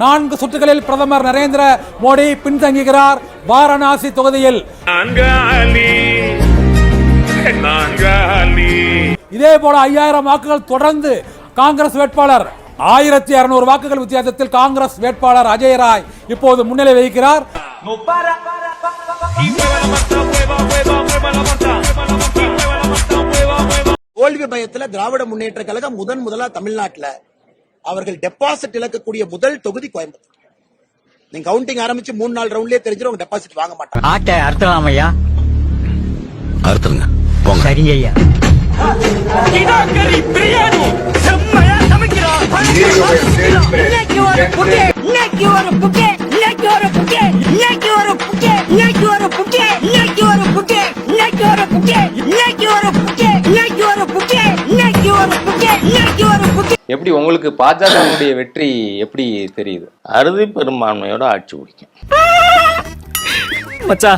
நான்கு சுற்றுகளில் பிரதமர் நரேந்திர மோடி பின்தங்குகிறார் வாரணாசி தொகுதியில். இதே போல ஐயாயிரம் வாக்குகள் தொடர்ந்து காங்கிரஸ் வேட்பாளர். ஆயிரத்தி இருநூறு வாக்குகள் வித்தியாசத்தில் காங்கிரஸ் வேட்பாளர் அஜய் ராய் இப்போது முன்னிலை வகிக்கிறார். தோல்வி பயத்துல திராவிட முன்னேற்ற கழகம் முதன் முதலா தமிழ்நாட்டுல அவர்கள் டெபாசிட் இழக்கக்கூடிய முதல் தொகுதி கோயம்புத்தூர் நீங்க கவுண்டிங் ஆரம்பிச்சு மூணு நாள் ரவுண்ட்லயே தெரிஞ்சிடும் அவங்க டெபாசிட் வாங்க மாட்டாங்க ஆட்டை அறுத்தலாம் ஐயா அறுத்துருங்க போங்க சரிங்க ஐயா ஒரு புகை இன்னைக்கு ஒரு புகை இன்னைக்கு ஒரு புகை எப்படி உங்களுக்கு பாஜகவுடைய வெற்றி எப்படி தெரியுது? அறுதி பெரும்பான்மையோட ஆட்சி பிடிக்கும் மச்சா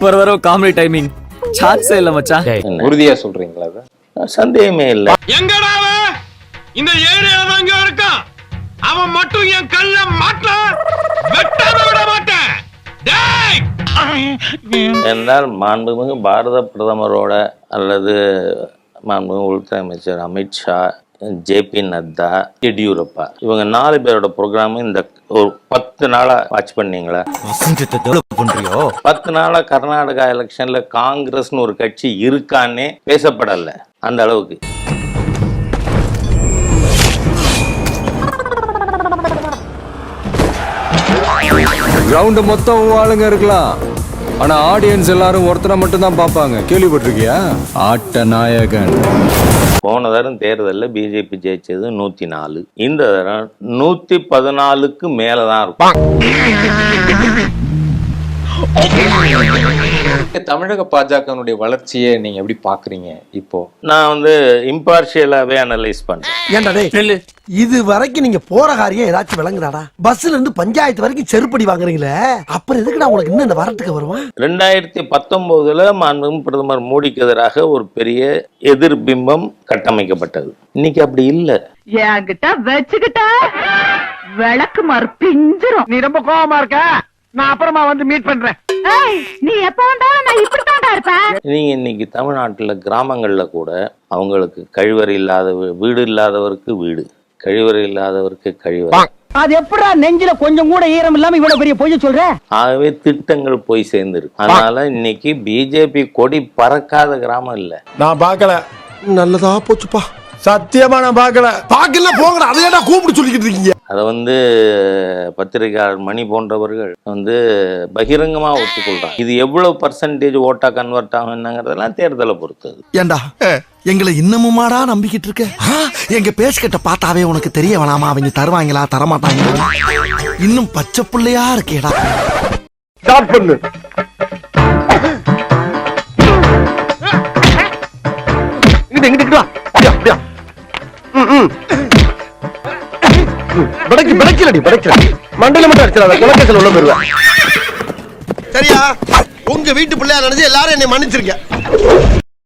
வர வர காமெடி டைமிங் சான்ஸே இல்ல மச்சா. உறுதியா சொல்றீங்களா சந்தேகமே இல்ல. எங்கடா இந்த ஏரியால தான் இங்க அவன் மட்டும் என் கல்ல மாட்டல வெட்டாம விட மாட்டேன். என்றால் மாண்புமிகு பாரத பிரதமரோட அல்லது மாண்புமிகு உள்துறை அமைச்சர் அமித்ஷா ஜேபி நட்டா எடியூரப்பா. இவங்க நாலு பேரோட ப்ரோக்ராம் இந்த ஒரு பத்து நாளா வாட்ச் பண்ணீங்களா? பண்றியோ? பத்து நாளா கர்நாடகா எலெக்ஷன்ல காங்கிரஸ்னு ஒரு கட்சி இருக்கான்னே பேசப்படல அந்த அளவுக்கு. கிரவுண்ட் மொத்தம் ஆளுங்க இருக்கலாம். ஆனா ஆடியன்ஸ் எல்லாரும் ஒருத்தரை மட்டும் தான் பார்ப்பாங்க. கேள்விப்பட்டிருக்கியா? ஆட்ட நாயகன் போன தரம் தேர்தலில் பிஜேபி ஜெயிச்சது நூத்தி நாலு இந்த தரம் நூத்தி பதினாலுக்கு மேலதான் இருக்கும். தமிழக பாஜகனுடைய வளர்ச்சியை நீங்க எப்படி பாக்குறீங்க இப்போ? நான் வந்து இம்பார்ஷியலாவே அனலைஸ் பண்றேன். இது வரைக்கும் நீங்க போற காரியம் ஏதாச்சும் விளங்குறாடா பஸ்ல இருந்து பஞ்சாயத்து வரைக்கும் செருப்படி வாங்குறீங்களே? அப்புறம் எதுக்குடா உங்களுக்கு இன்னும் இந்த வரட்டுக்கு வருவான் ரெண்டாயிரத்தி பத்தொன்பதுல மாண்புமிகு பிரதமர் மோடிக்கு எதிராக ஒரு பெரிய எதிர்பிம்பம் கட்டமைக்கப்பட்டது. இன்னைக்கு அப்படி இல்லை. என்கிட்ட வச்சுக்கிட்டா விளக்கு மாறு பிஞ்சிரும். நீ ரொம்ப கோவமா இருக்க? நான் அப்புறமா வந்து மீட் பண்றேன். நீ எப்ப வந்தாலும் நான் இப்படித்தான்டா இருப்பேன். நீங்க இன்னைக்கு தமிழ்நாட்டுல கிராமங்கள்ல கூட அவங்களுக்கு கழிவறை இல்லாத வீடு இல்லாதவருக்கு வீடு கழிவறை இல்லாதவருக்கு கழிவறை அது எப்படா நெஞ்சில கொஞ்சம் கூட ஈரம் இல்லாம இவ்வளவு பெரிய பொய்ய சொல்ற? ஆகவே திட்டங்கள் போய் சேர்ந்துருக்கு. அதனால இன்னைக்கு பிஜேபி கொடி பறக்காத கிராமம் இல்ல. நான் பார்க்கல. நல்லதா போச்சுப்பா. சத்தியமா நான் பார்க்கல. பார்க்கல போங்கடா. அதை ஏன்டா கூப்பிட்டு சொல்லிக்கிட்டு இருக்கீங்க? அதை வந்து பத்திரிகையாளர் மணி போன்றவர்கள் வந்து பகிரங்கமா ஒத்துக்கொள்றாங்க இது எவ்வளவு பர்சன்டேஜ் ஓட்டா கன்வெர்ட் ஆகும் என்னங்கிறதெல்லாம் தேர்தலை பொறுத்தது. ஏண்டா எங்களை இன்னமுமாடா நம்பிக்கிட்டு இருக்க? எங்க பேசுகிட்ட பார்த்தாவே உனக்கு தெரிய வேணாமா? அவங்க தருவாங்களா தரமாட்டாங்களா? இன்னும் பச்சை புள்ளையா இருக்கேடா. ஸ்டார்ட் பண்ணு. இங்கிட்டு இங்கிட்டு படைக்கு படைக்கலடி படைக்கல மண்டல மட்டும் அடிச்சிடாத குலக்கத்தில் உள்ள போயிருவேன். சரியா? உங்க வீட்டு பிள்ளையா நினைச்சு எல்லாரும் என்னை மன்னிச்சிருக்க